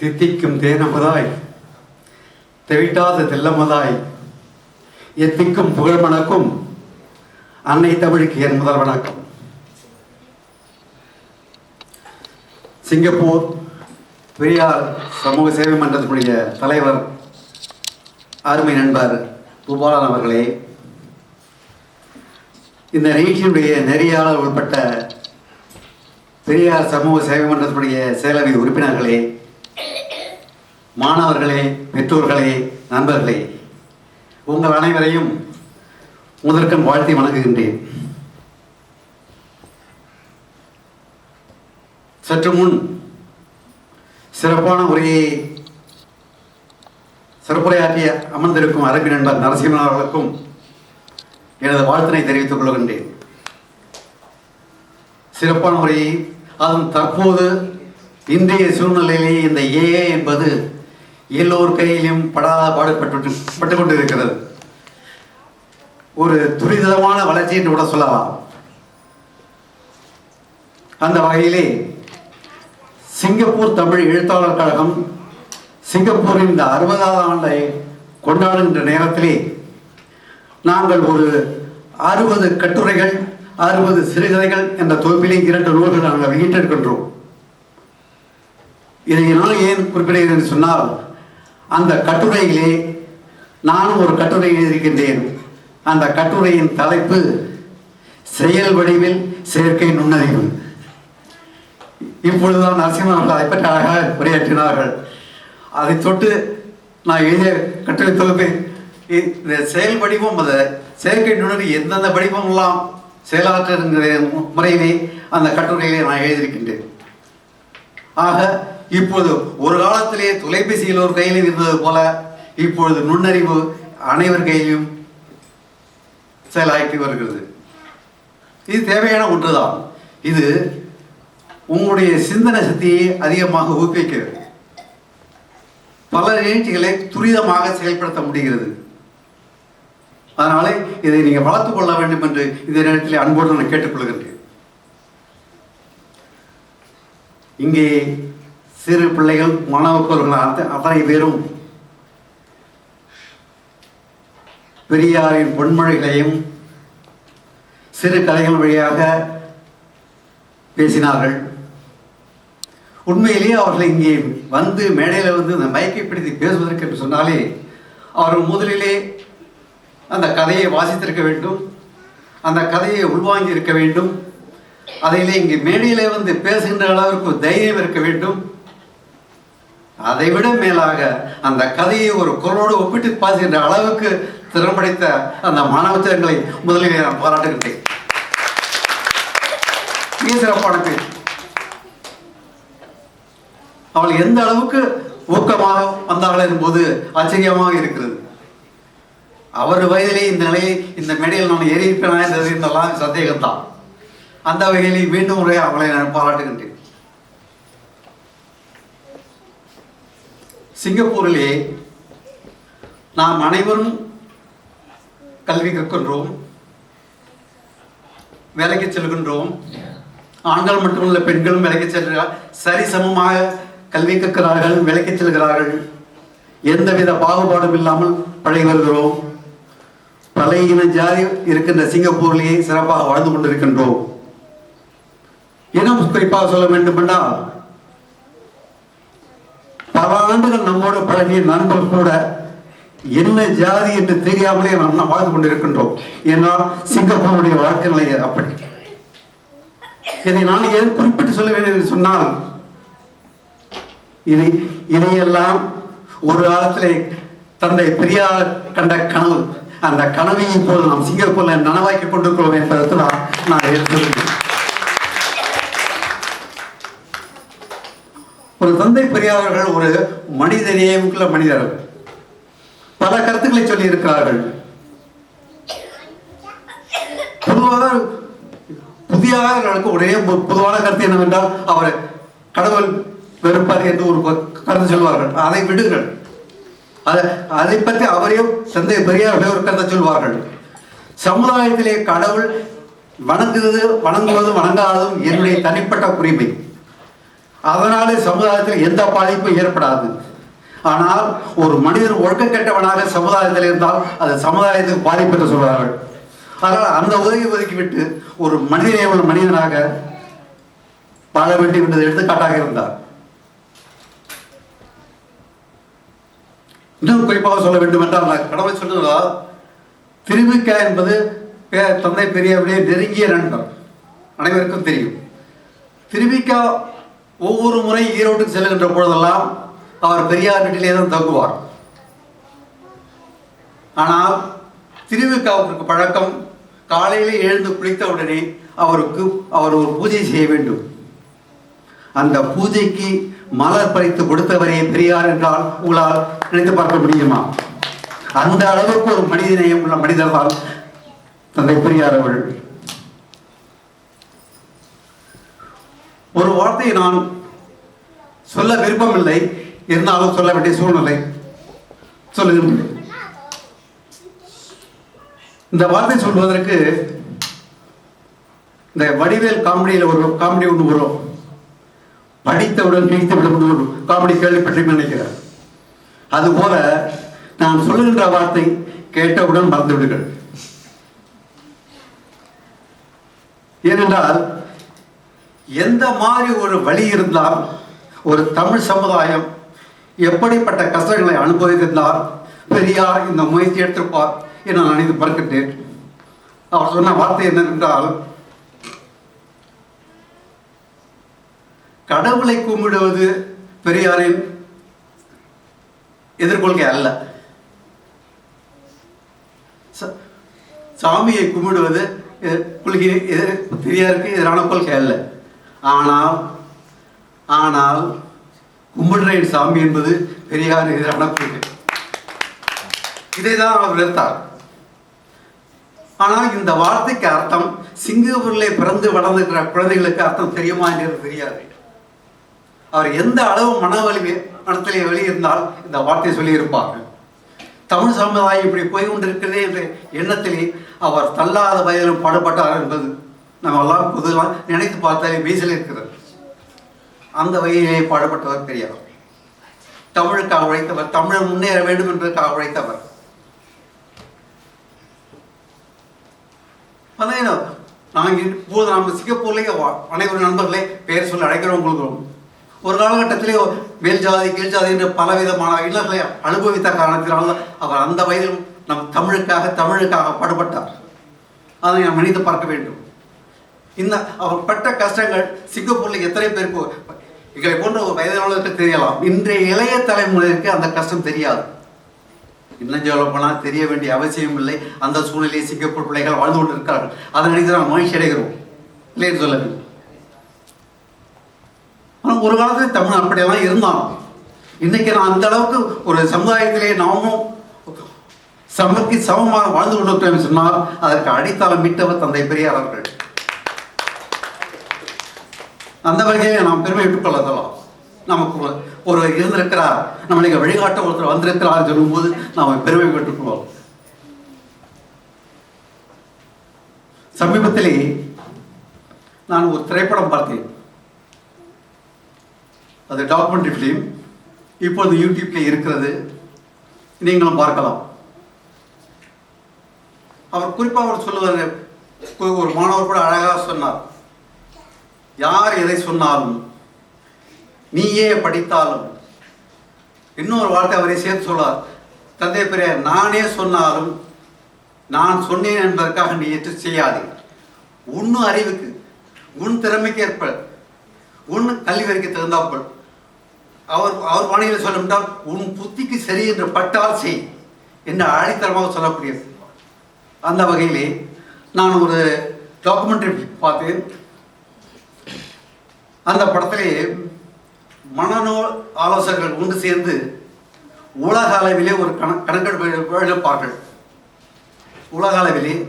தித்திக்கும் தேனமுதாய் தெவிட்டாத தெல்லமதாய் எத்திக்கும் புகழ் வணக்கம் அன்னை தமிழுக்கு என் முதல் வணக்கம். சிங்கப்பூர் பெரியார் சமூக சேவை மன்றத்தினுடைய தலைவர் அருமை நண்பர் பூபாலன் அவர்களே இந்த நிகழ்ச்சியினுடைய நெறியாளர் உட்பட்ட பெரியார் சமூக சேவை மன்றத்தினுடைய செயலவை உறுப்பினர்களே மாணவர்களே பெற்றோர்களே நண்பர்களே உங்கள் அனைவரையும் முதற்கண் வாழ்த்தி வணங்குகின்றேன். சற்று முன் சிறப்பான உரையை சிறப்புரையாற்றிய அமர்ந்திருக்கும் அரபி நண்பர் நரசிம்மன் அவர்களுக்கும் எனது வாழ்த்தினை தெரிவித்துக் கொள்கின்றேன். சிறப்பான உரையை அதுவும் தற்போது இன்றைய சூழ்நிலையிலேயே இந்த ஏஏ என்பது எல்லோர் கையிலும் படாத பாடுபட்டு பட்டு கொண்டு இருக்கிறது ஒரு துரிதமான வளர்ச்சி என்று கூட சொல்லலாம். அந்த வகையிலே சிங்கப்பூர் தமிழ் எழுத்தாளர் கழகம் சிங்கப்பூரின் இந்த அறுபதாவது ஆண்டை கொண்டாடுகின்ற நேரத்திலே நாங்கள் ஒரு அறுபது கட்டுரைகள் அறுபது சிறுகதைகள் என்ற தொகுப்பிலே இரண்டு நூல்கள் நாங்கள் வெளியிட்டிருக்கின்றோம். இதை நான் ஏன் குறிப்பிடுகிறேன் என்று சொன்னால் அந்த கட்டுரையிலே நானும் ஒரு கட்டுரை எழுதியிருக்கின்றேன். அந்த கட்டுரையின் தலைப்பு செயல் வடிவில் செயற்கை நுண்ணறிவு. இப்பொழுதுதான் நரசிம்மன் அவர்கள் அதை பற்றி அழகாக உரையாற்றினார்கள். அதை தொட்டு நான் எழுதிய கட்டுரை தொகுப்பு இ- இந்த செயல் வடிவம் அது செயற்கை நுண்ணறிவு எந்தெந்த வடிவம் எல்லாம் செயலாற்றுகிற முறையிலே அந்த கட்டுரையிலே நான் எழுதியிருக்கின்றேன். ஆக இப்போது ஒரு காலத்திலே தொலைபேசியில் ஒரு கையில் இருந்தது போல இப்பொழுது நுண்ணறிவு அனைவர் கையிலும் செயலாற்றி வருகிறது. இது தேவையான ஒன்றுதான். இது உங்களுடைய சிந்தனை சக்தியை அதிகமாக ஊக்குவிக்கிறது. பல நிகழ்ச்சிகளை துரிதமாக செயல்படுத்த முடிகிறது. அதனால இதை நீங்கள் வளர்த்துக் கொள்ள வேண்டும் என்று இந்த நேரத்தில் அன்போடு நான் கேட்டுக்கொள்கின்றேன். இங்கே சிறு பிள்ளைகள் மாணவர்கள் அத்தனை பேரும் பெரியாரின் பொன்மொழிகளையும் சிறு கதைகள் வழியாக பேசினார்கள். உண்மையிலேயே அவர்கள் இங்கே வந்து மேடையில் வந்து இந்த மைக்கை பிடித்து பேசுவதற்கு என்று சொன்னாலே அவர்கள் முதலிலே அந்த கதையை வாசித்திருக்க வேண்டும் அந்த கதையை உள்வாங்கி இருக்க வேண்டும். அதையிலே இங்கே மேடையிலே வந்து பேசுகின்ற அளவிற்கு தைரியம் இருக்க வேண்டும். அதைவிட மேலாக அந்த கதையை ஒரு குரலோடு ஒப்பிட்டு பாசுகின்ற அளவுக்கு திறம்படைத்த அந்த மாணவச்சங்களை முதலில் நான் பாராட்டுகின்றேன். மிக சிறப்பான அவள் எந்த அளவுக்கு ஊக்கமாக வந்தார்கள் என்பது ஆச்சரியமாக இருக்கிறது. அவர் வயதிலே இந்த நிலையை இந்த மேடையில் நான் ஏறியிருப்பேனா என்றது இதெல்லாம் சந்தேகம்தான். அந்த வகையில் மீண்டும் முறை அவளை நான் பாராட்டுகின்றேன். சிங்கப்பூரிலே நாம் அனைவரும் கல்வி கற்கின்றோம் வேலைக்கு செல்கின்றோம். ஆண்கள் மட்டுமல்ல பெண்களும் வேலைக்கு செல்கிறார் சரிசமமாக கல்வி கற்கிறார்கள் வேலைக்கு செல்கிறார்கள். எந்தவித பாகுபாடும் இல்லாமல் பழகி வருகிறோம். பழையின இன ஜாதி இருக்கின்ற சிங்கப்பூரிலேயே சிறப்பாக வாழ்ந்து கொண்டிருக்கின்றோம். இன்னும் குறிப்பாக சொல்ல வேண்டும் என்றால் பல ஆண்டுகள் நம்மோடு பழகிய நண்பர் கூட என்ன ஜாதி என்று தெரியாமலே நாம் வாழ்ந்து கொண்டிருக்கின்றோம். ஏன்னால் சிங்கப்பூருடைய வாழ்க்கை நிலை அப்படி. இதை நான் ஏன் குறிப்பிட்டு சொல்ல வேண்டும் என்று சொன்னால் இது இதையெல்லாம் ஒரு காலத்திலே தந்தை பெரியார் கண்ட கனவு. அந்த கனவை இப்போது நாம் சிங்கப்பூர்ல நனவாக்கி கொண்டிருக்கிறோம் என்பதற்கு நான் நான் எடுத்துள்ளேன் ஒரு தந்தை பெரியார்கள் ஒரு மனித நேயமுக்குள்ள மனிதர் பல கருத்துக்களை சொல்லி இருக்கிறார்கள் பொதுவாக புதியவர்களுக்கு ஒரே பொதுவான கருத்து என்னவென்றால் அவர் கடவுள் வெறுப்பார் என்று ஒரு கருத்து சொல்வார்கள். அதை விடுங்கள். அதை அதை பற்றி அவரையும் தந்தை பெரியார்களே ஒரு கருத்தை சொல்வார்கள். சமுதாயத்திலே கடவுள் வணங்குவது வணங்குவது வணங்காததும் என்னுடைய தனிப்பட்ட உரிமை. அதனாலே சமுதாயத்தில் எந்த பாதிப்பும் ஏற்படாது. ஆனால் ஒரு மனிதன் ஒழுக்கக்கெட்டவனாக சமுதாயத்தில் இருந்தால் அது சமுதாயத்துக்கு பாதிப்பு என்று சொல்வார்கள். அதனால் அந்த உதவி ஒதுக்கிவிட்டு ஒரு மனிதனே உள்ள மனிதனாக வாழ வேண்டும் என்பது எடுத்துக்காட்டாக இருந்தார் இன்னும் குறிப்பாக சொல்ல வேண்டும் என்றால் நான் கடவுளை சொல்லுவதால் திருமிக்க என்பது தந்தை பெரியவனே நெருங்கிய நண்பர். அனைவருக்கும் தெரியும். திருமிக்கா ஒவ்வொரு முறை ஈரோட்டுக்கு செல்கின்ற பொழுதெல்லாம் அவர் பெரியார் வீட்டிலே தான் தங்குவார். ஆனால் திருவிக்காவுக்கு பழக்கம் காலையில் எழுந்து குளித்த உடனே அவருக்கு அவர் ஒரு பூஜை செய்ய வேண்டும். அந்த பூஜைக்கு மலர் பறித்து கொடுத்தவரே பெரியார் என்றால் உங்களால் நினைத்து பார்க்க முடியுமா? அந்த அளவுக்கு ஒரு மனிதநேயம் உள்ள மனிதர் தந்தை பெரியார் அவர்கள். ஒரு வார்த்தையை நான் சொல்ல விருப்பமில்லை. இருந்தாலும் சொல்ல வேண்டிய சூழ்நிலை. சொல்லுகின்றேன் இந்த வார்த்தை சொல்வதற்கு இந்த வடிவேல் காமெடியில் ஒரு காமெடி ஒன்று வரும். படித்தவுடன் கிழித்து விடும் ஒரு காமெடி கேள்விப்பட்டு நினைக்கிறார். அதுபோல நான் சொல்லுகின்ற வார்த்தை கேட்டவுடன் மறந்து விடுங்கள் ஏனென்றால் எந்த மாதிரி ஒரு வழி இருந்தால் ஒரு தமிழ் சமுதாயம் எப்படிப்பட்ட கஷ்டங்களை அனுபவித்திருந்தால் பெரியார் இந்த முயற்சி எடுத்திருப்பார் என நான் இது பார்க்கின்றேன் அவர் சொன்ன வார்த்தை என்னவென்றால் கடவுளை கும்பிடுவது பெரியாரின் எதிர்கொள்கை அல்ல. ச- சாமியை கும்பிடுவது கொள்கை எதிர் பெரியாருக்கு எதிரான கொள்கை அல்ல. ஆனால் ஆனால் கும்பிடுறேன் சாமி என்பது பெரியார் எதிரான கொள்கை இதை தான் அவர் எடுத்தார் ஆனால் இந்த வார்த்தைக்கு அர்த்தம் சிங்கப்பூரிலே பிறந்து வளர்ந்துக்கிற குழந்தைகளுக்கு அர்த்தம் தெரியுமா என்று தெரியாது. அவர் எந்த அளவு மன வலிமை மனத்திலே வெளியிருந்தால் இந்த வார்த்தையை சொல்லியிருப்பார் தமிழ் சமுதாயம் இப்படி போய் கொண்டிருக்கிறதே என்ற எண்ணத்திலே அவர் தள்ளாத வயதிலும் பாடுபட்டார் என்பது நம்மெல்லாம் புதுலாம் பொதுவாக நினைத்து பார்த்தாலே மீசல் இருக்கிறது. அந்த வகையிலே பாடுபட்டவர் பெரியார். தமிழுக்காக உழைத்தவர் தமிழர் முன்னேற வேண்டும் என்பதற்காக உழைத்தவர். பார்த்தீங்கன்னா நாங்கள் இப்போது நாம் சிங்கப்பூர்லேயே வா- அனைவரும் நண்பர்களே பெயர் சொல்லி அழைக்கிறோம் கொடுக்குறோம் ஒரு காலகட்டத்திலே மேல் ஜாதி கீழ் ஜாதி என்று பலவிதமான இல்லங்களை அனுபவித்த காரணத்தினால் அவர் அந்த வயதிலும் நம் தமிழுக்காக தமிழுக்காக பாடுபட்டார். அதை நாம் நினைத்து பார்க்க வேண்டும். இந்த அவர் பட்ட கஷ்டங்கள் சிங்கப்பூரில் எத்தனை பேருக்கு எங்களை போன்ற ஒரு வயதானவர்களுக்கு தெரியலாம். இன்றைய இளைய தலைமுறைக்கு அந்த கஷ்டம் தெரியாது. இன்னும் சொல்ல போனால் தெரிய வேண்டிய அவசியம் இல்லை. அந்த சூழ்நிலையை சிங்கப்பூர் பிள்ளைகள் வாழ்ந்து கொண்டு இருக்கிறார்கள் அதை நினைத்து நாம் மகிழ்ச்சி அடைகிறோம். இல்லைன்னு சொல்ல ஆனால் ஒரு காலத்தில் தமிழ் அப்படியெல்லாம் இருந்தான் இன்னைக்கு நான் அந்த அளவுக்கு ஒரு சமுதாயத்திலே நாமும் சமக்கு சமமாக வாழ்ந்து கொண்டிருக்கிறோம் சொன்னால் அதற்கு அடித்தளம் மீட்டவர் தந்தை பெரியார் அவர்கள். அந்த வகையை நாம் பெருமை கொள்ளலாம் நமக்கு ஒரு ஒரு இருந்திருக்கிறார் நம்மளுக்கு வழிகாட்ட ஒருத்தர் வந்திருக்கிறார் சொல்லும்போது நாம் பெருமை பெற்றுக்கொள்வோம் சமீபத்திலே நான் ஒரு திரைப்படம் பார்த்தேன். அது டாக்குமெண்ட்ரி ஃபிலிம் இப்பொழுது யூடியூப்ல இருக்கிறது. நீங்களும் பார்க்கலாம். அவர் குறிப்பாக அவர் சொல்லுவார். ஒரு மாணவர் கூட அழகாக சொன்னார். யார் எதை சொன்னாலும் நீயே படித்தாலும் இன்னொரு வார்த்தை அவரை சேர்த்து சொல்லார் தந்தை பெரிய நானே சொன்னாலும் நான் சொன்னேன் என்பதற்காக நீ எட்டு செய்யாதே. உன் அறிவுக்கு உன் திறமைக்கு ஏற்ப உன் கல்வி வரைக்கும் தகுந்தாப்பல் அவர் அவர் வாணியில் சொல்லிவிட்டால் உன் புத்திக்கு சரி என்று பட்டால் செய் என்று ஆழித்தரமாக சொல்லக்கூடியது. அந்த வகையிலே நான் ஒரு டாக்குமெண்ட்ரி பார்த்தேன். அந்த படத்திலே மனநோய் ஆலோசகர்கள் ஒன்று சேர்ந்து உலக அளவிலே ஒரு கண கணக்கெடுப்பு எழுப்பார்கள் உலக அளவிலே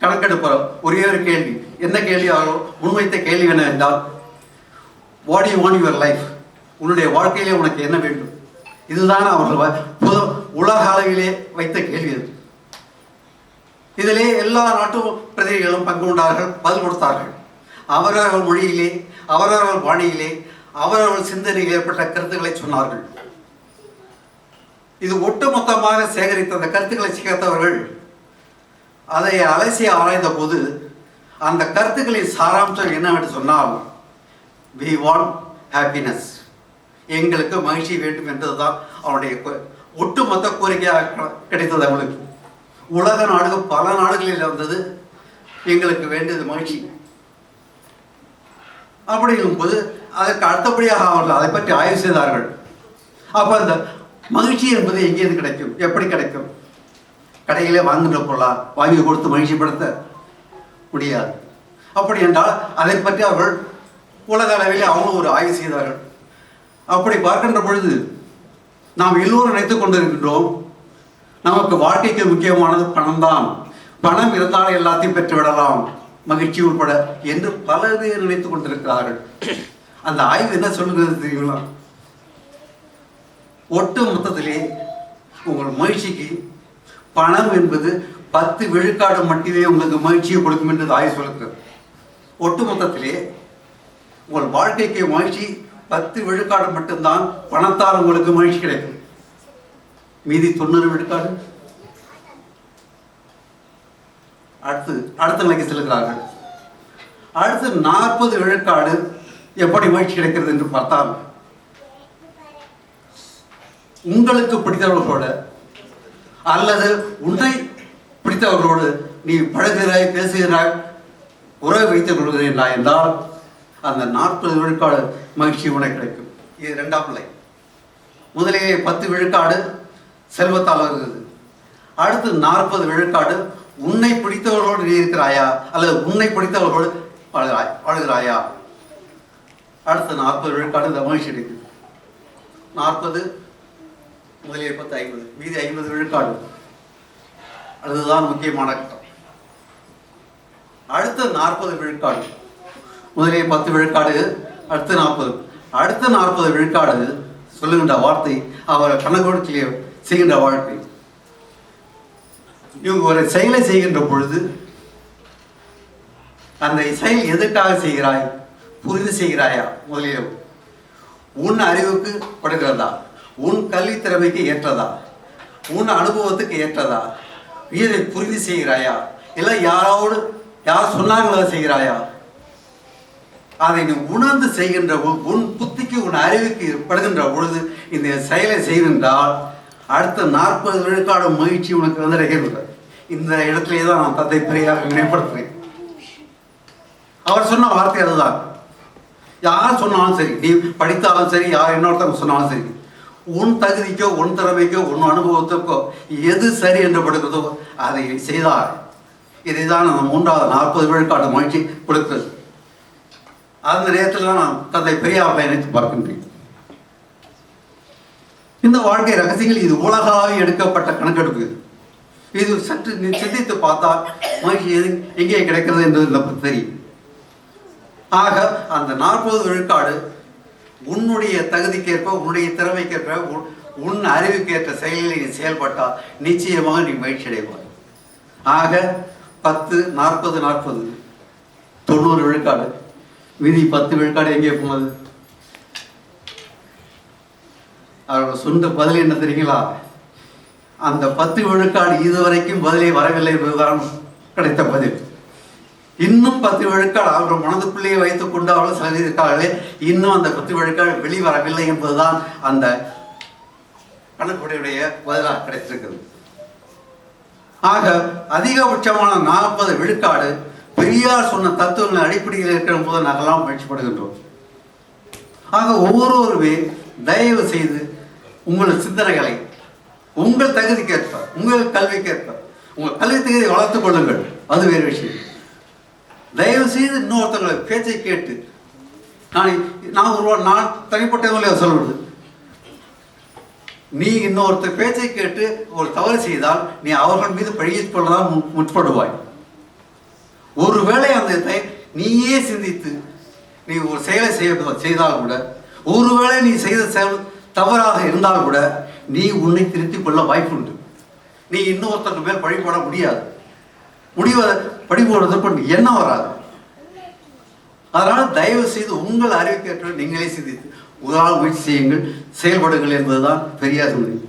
கணக்கெடுப்பார் ஒரே ஒரு கேள்வி. என்ன கேள்வி? அவரோ முன்வைத்த கேள்வி என்ன என்றால் what you want your life உன்னுடைய வாழ்க்கையிலே உனக்கு என்ன வேண்டும்? இதுதான் அவர்கள் வ- பொது உலக அளவிலே வைத்த கேள்வி அது. இதிலே எல்லா நாட்டு பிரதிநிதிகளும் பங்கு கொண்டார்கள் பதில் கொடுத்தார்கள். அவரவர்கள் மொழியிலே அவரவர்கள் பாணியிலே அவரவர் சிந்தனையில் ஏற்பட்ட கருத்துக்களை சொன்னார்கள். இது ஒட்டுமொத்தமாக சேகரித்த அந்த கருத்துக்களை சேர்த்தவர்கள் அதை அலசி ஆராய்ந்த போது அந்த கருத்துக்களின் சாராம்சம் என்னவென்று சொன்னால் வி வாண்ட் ஹாப்பினஸ் எங்களுக்கு மகிழ்ச்சி வேண்டும் என்றதுதான் அவருடைய கோ- ஒட்டுமொத்த கோரிக்கையாக கிடைத்தது அவளுக்கு உலக நாடுகள் பல நாடுகளில் வந்தது எங்களுக்கு வேண்டியது மகிழ்ச்சி. அப்படிங்கும்போது அதற்கு அடுத்தபடியாக அவர்கள் அதை பற்றி ஆய்வு செய்தார்கள். அப்போ அந்த மகிழ்ச்சி என்பது எங்கேருந்து கிடைக்கும்? எப்படி கிடைக்கும்? கடையிலே வாங்குகின்ற பொருளா? வாங்கி கொடுத்து மகிழ்ச்சிப்படுத்த முடியாது. அப்படி என்றால் அதை பற்றி அவர்கள் உலக அளவில் அவங்க ஒரு ஆய்வு செய்தார்கள். அப்படி பார்க்கின்ற பொழுது நாம் எல்லோரும் நினைத்துக் கொண்டிருக்கின்றோம் நமக்கு வாழ்க்கைக்கு முக்கியமானது பணம் தான் பணம் இருந்தால் எல்லாத்தையும் பெற்று விடலாம் மகிழ்ச்சி உட்பட என்று பல பேர் நினைத்துக் கொண்டிருக்கிறார்கள். அந்த ஆய்வு என்ன சொல்லுகிறது தெரியுங்களா? ஒட்டு மொத்தத்திலே உங்கள் மகிழ்ச்சிக்கு பணம் என்பது பத்து விழுக்காடு மட்டுமே உங்களுக்கு மகிழ்ச்சியை கொடுக்கும் என்று ஆய்வு சொல்லுகிறது ஒட்டு மொத்தத்திலே உங்கள் வாழ்க்கைக்கு மகிழ்ச்சி பத்து விழுக்காடு மட்டும்தான் பணத்தால் உங்களுக்கு மகிழ்ச்சி கிடைக்கும். மீதி தொண்ணூறு விழுக்காடு அடுத்து அடுத்த நிலைக்கு செல்கிறார்கள். அடுத்து நாற்பது விழுக்காடு எப்படி மகிழ்ச்சி கிடைக்கிறது என்று பார்த்தால் உங்களுக்கு பிடித்தவர்களோட அல்லது உன்னை பிடித்தவர்களோடு நீ பழகுகிறாய் பேசுகிறாய் உறவு வைத்துக் கொள்கிறீர்களா என்றால் அந்த நாற்பது விழுக்காடு மகிழ்ச்சி உனக்கு கிடைக்கும். இது ரெண்டாம் பிள்ளை முதலே பத்து விழுக்காடு செல்வத்தால் வருகிறது. அடுத்து நாற்பது விழுக்காடு உன்னை பிடித்தவர்களோடு நீ இருக்கிறாயா? அல்லது உன்னை பிடித்தவர்களோடு வாழுகிறாய் வாழுகிறாயா? அடுத்த நாற்பது விழுக்காடு இந்த மகிழ்ச்சி கிடைக்கும் நாற்பது முதலிய பத்து ஐம்பது. மீதி ஐம்பது விழுக்காடு. அதுதான் முக்கியமான கட்டம். அடுத்த நாற்பது விழுக்காடு. முதலிய பத்து விழுக்காடு அடுத்த நாற்பது. அடுத்த நாற்பது விழுக்காடு சொல்லுகின்ற வார்த்தை அவர் கணக்கொடுக்கிலே செய்கின்ற வாழ்க்கை. இவங்க ஒரு செயலை செய்கின்ற பொழுது அந்த செயல் எதற்காக செய்கிறாய்? புரிந்து செய்கிறாயா? முதலியோ உன் அறிவுக்கு படுகிறதா உன் கல்வி திறமைக்கு ஏற்றதா? உன் அனுபவத்துக்கு ஏற்றதா? இதை புரிந்து செய்கிறாயா? இல்லை யாரோடு யார் சொன்னாங்களோ செய்கிறாயா? அதை நீ உணர்ந்து செய்கின்ற பொ- உன் புத்திக்கு உன் அறிவுக்கு படுகின்ற பொழுது இந்த செயலை செய்கின்றால் அடுத்த நாற்பது விழுக்காடு மகிழ்ச்சி உனக்கு வந்து நிகழ்கிறது இந்த இடத்துலயே தான் நான் தந்தை பெரியார் நினைப்படுத்துகிறேன் அவர் சொன்ன வார்த்தை அதுதான். யார் சொன்னாலும் சரி நீ படித்தாலும் சரி யார் இன்னொருத்தவங்க சொன்னாலும் சரி உன் தகுதிக்கோ உன் திறமைக்கோ உன் அனுபவத்துக்கோ எது சரி என்று படுகிறதோ அதை செய்தார் இதை தான் நம்ம மூன்றாவது நாற்பது விழுக்காடு மகிழ்ச்சி கொடுக்கிறது அந்த நேரத்தில் நான் தந்தை பெரியார் நினைத்து பார்க்கின்றேன். இந்த வாழ்க்கை ரகசியங்கள் இது உலகளாவிய எடுக்கப்பட்ட கணக்கெடுப்பு இது. சற்று நீ சிந்தித்து பார்த்தால் மகிழ்ச்சி எது எங்கே கிடைக்கிறது என்பது நமக்கு தெரியும். ஆக அந்த நாற்பது விழுக்காடு உன்னுடைய தகுதிக்கேற்ப உன்னுடைய திறமைக்கேற்ப உன் உன் அறிவுக்கேற்ற செயலில் நீ செயல்பட்டால் நிச்சயமாக நீ மகிழ்ச்சி அடைவாய். ஆக பத்து நாற்பது நாற்பது தொண்ணூறு விழுக்காடு. விதி பத்து விழுக்காடு எங்கே போனது? அவர்கள் சொன்ன பதில் என்ன தெரியுங்களா? அந்த பத்து விழுக்காடு இதுவரைக்கும் பதிலே வரவில்லை என்பதுதான் கிடைத்த பதில். இன்னும் பத்து விழுக்காடு அவர்கள் மனதுக்குள்ளேயே வைத்துக் கொண்டு அவர்கள் சொல்லியிருக்கார்களே இன்னும் அந்த பத்து விழுக்காடு வெளிவரவில்லை என்பதுதான் அந்த கணக்குடைய பதிலாக கிடைத்திருக்கிறது. ஆக அதிகபட்சமான நாற்பது விழுக்காடு பெரியார் சொன்ன தத்துவங்கள் அடிப்படையில் இருக்கிற போது நாங்கள்லாம் முயற்சிப்படுகின்றோம். ஆக ஒவ்வொருவருமே தயவு செய்து உங்களது சிந்தனைகளை உங்கள் தகுதிக்கேற்ப உங்கள் கல்விக்கேற்ப உங்கள் கல்வி தகுதியை வளர்த்துக் கொள்ளுங்கள். அது வேறு விஷயம். தயவு செய்து இன்னொருத்தங்களை பேச்சை கேட்டு நான் நான் ஒரு நான் தனிப்பட்ட முறையில் சொல்வது நீ இன்னொருத்தர் பேச்சை கேட்டு ஒரு தவறு செய்தால் நீ அவர்கள் மீது பழியை கொள்ளதான் முற்படுவாய். ஒருவேளை அந்த இதை நீயே சிந்தித்து நீ ஒரு செயலை செய்ய செய்தால் கூட ஒருவேளை நீ செய்த செயல் தவறாக இருந்தால் கூட நீ உன்னை திருத்திக் கொள்ள வாய்ப்புண்டு நீ இன்னொருத்தருக்கு மேல் பழிபோட முடியாது. முடிவ பழி என்ன வராது. அதனால் தயவு செய்து உங்கள் அறிவுக்கேற்ற நீங்களே சிந்தித்து உதாரண முயற்சி செய்யுங்கள். செயல்படுங்கள் என்பதுதான் பெரியார் சொன்னது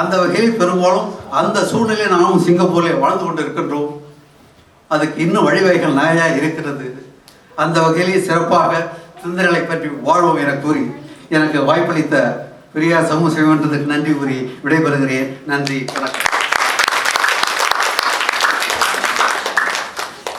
அந்த வகையில் பெரும்பாலும் அந்த சூழ்நிலையை நாமும் சிங்கப்பூரில் வாழ்ந்து கொண்டு இருக்கின்றோம் அதுக்கு இன்னும் வழிவகைகள் நிறையா இருக்கிறது. அந்த வகையிலே சிறப்பாக சிந்தனைகளை பற்றி வாழ்வோம் என கூறி எனக்கு வாய்ப்பளித்த பெரியார் சமூக சேவன்றதுக்கு நன்றி கூறி விடைபெறுகிறேன். நன்றி வணக்கம்.